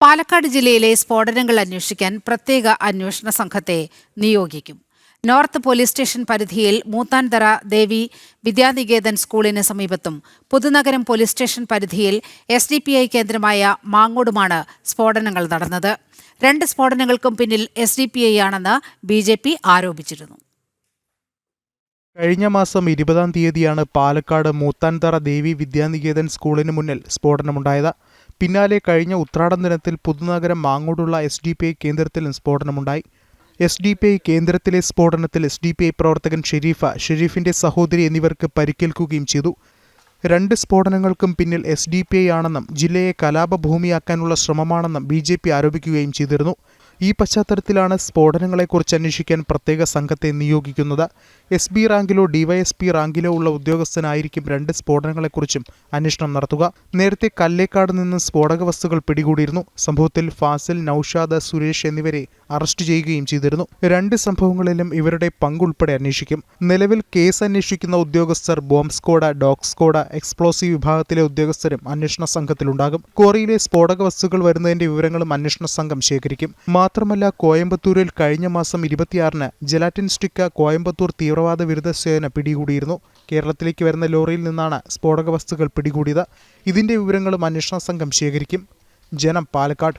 പാലക്കാട് ജില്ലയിലെ സ്ഫോടനങ്ങൾ അന്വേഷിക്കാൻ പ്രത്യേക അന്വേഷണ സംഘത്തെ നിയോഗിക്കും. നോർത്ത് പോലീസ് സ്റ്റേഷൻ പരിധിയിൽ മൂത്താൻതറ ദേവി വിദ്യാനികേതൻ സ്കൂളിന് സമീപത്തും പുതുനഗരം പോലീസ് സ്റ്റേഷൻ പരിധിയിൽ എസ് ഡി പി ഐ കേന്ദ്രമായ മാങ്ങോടുമാണ് സ്ഫോടനങ്ങൾ നടന്നത്. രണ്ട് സ്ഫോടനങ്ങൾക്കും പിന്നിൽ എസ് ഡി പി ഐ ആണെന്ന് ബി ജെ പി ആരോപിച്ചിരുന്നു. കഴിഞ്ഞ മാസം ഇരുപതാം തീയതിയാണ് പാലക്കാട് മൂത്താൻതറ ദേവി വിദ്യാനികേതൻ സ്കൂളിന് മുന്നിൽ സ്ഫോടനമുണ്ടായത്. പിന്നാലെ കഴിഞ്ഞ ഉത്രാടം ദിനത്തിൽ പുതുനഗരം മാങ്ങോടുള്ള എസ് ഡി പി ഐ കേന്ദ്രത്തിലും സ്ഫോടനമുണ്ടായി. എസ് ഡി പി ഐ കേന്ദ്രത്തിലെ സ്ഫോടനത്തിൽ എസ് ഡി പി ഐ പ്രവർത്തകൻ ഷെരീഫ ഷെരീഫിന്റെ സഹോദരി എന്നിവർക്ക് പരിക്കേൽക്കുകയും ചെയ്തു. രണ്ട് സ്ഫോടനങ്ങൾക്കും പിന്നിൽ എസ് ഡി പി ഐ ആണെന്നും ജില്ലയെ കലാപഭൂമിയാക്കാനുള്ള ശ്രമമാണെന്നും ബി ജെ പി ആരോപിക്കുകയും ചെയ്തിരുന്നു. ഈ പശ്ചാത്തലത്തിലാണ് സ്ഫോടനങ്ങളെക്കുറിച്ച് അന്വേഷിക്കാൻ പ്രത്യേക സംഘത്തെ നിയോഗിക്കുന്നത്. എസ് ബി റാങ്കിലോ ഡിവൈഎസ്പി റാങ്കിലോ ഉള്ള ഉദ്യോഗസ്ഥനായിരിക്കും രണ്ട് സ്ഫോടനങ്ങളെക്കുറിച്ചും അന്വേഷണം നടത്തുക. നേരത്തെ കല്ലേക്കാട് നിന്ന് സ്ഫോടക വസ്തുക്കൾ പിടികൂടിയിരുന്നു. സംഭവത്തിൽ ഫാസിൽ നൌഷാദ് സുരേഷ് എന്നിവരെ അറസ്റ്റ് ചെയ്യുകയും ചെയ്തിരുന്നു. രണ്ട് സംഭവങ്ങളിലും ഇവരുടെ പങ്കുൾപ്പെടെ അന്വേഷിക്കും. നിലവിൽ കേസ് അന്വേഷിക്കുന്ന ഉദ്യോഗസ്ഥർ ബോംബ് സ്ക്വാഡ് ഡോഗ് എക്സ്പ്ലോസീവ് വിഭാഗത്തിലെ ഉദ്യോഗസ്ഥരും അന്വേഷണ സംഘത്തിലുണ്ടാകും. ക്വാറിയിലെ സ്ഫോടക വസ്തുക്കൾ വരുന്നതിന്റെ വിവരങ്ങളും അന്വേഷണ സംഘം ശേഖരിക്കും. മാത്രമല്ല കോയമ്പത്തൂരിൽ കഴിഞ്ഞ മാസം ഇരുപത്തിയാറിന് ജലാറ്റിൻ സ്റ്റിക്ക കോയമ്പത്തൂർ തീവ്രവാദ വിരുദ്ധ സേന പിടികൂടിയിരുന്നു. കേരളത്തിലേക്ക് വരുന്ന ലോറിയിൽ നിന്നാണ് സ്ഫോടക വസ്തുക്കൾ പിടികൂടിയത്. ഇതിന്റെ വിവരങ്ങളും അന്വേഷണ സംഘം ശേഖരിക്കും. ജനം പാലക്കാട്.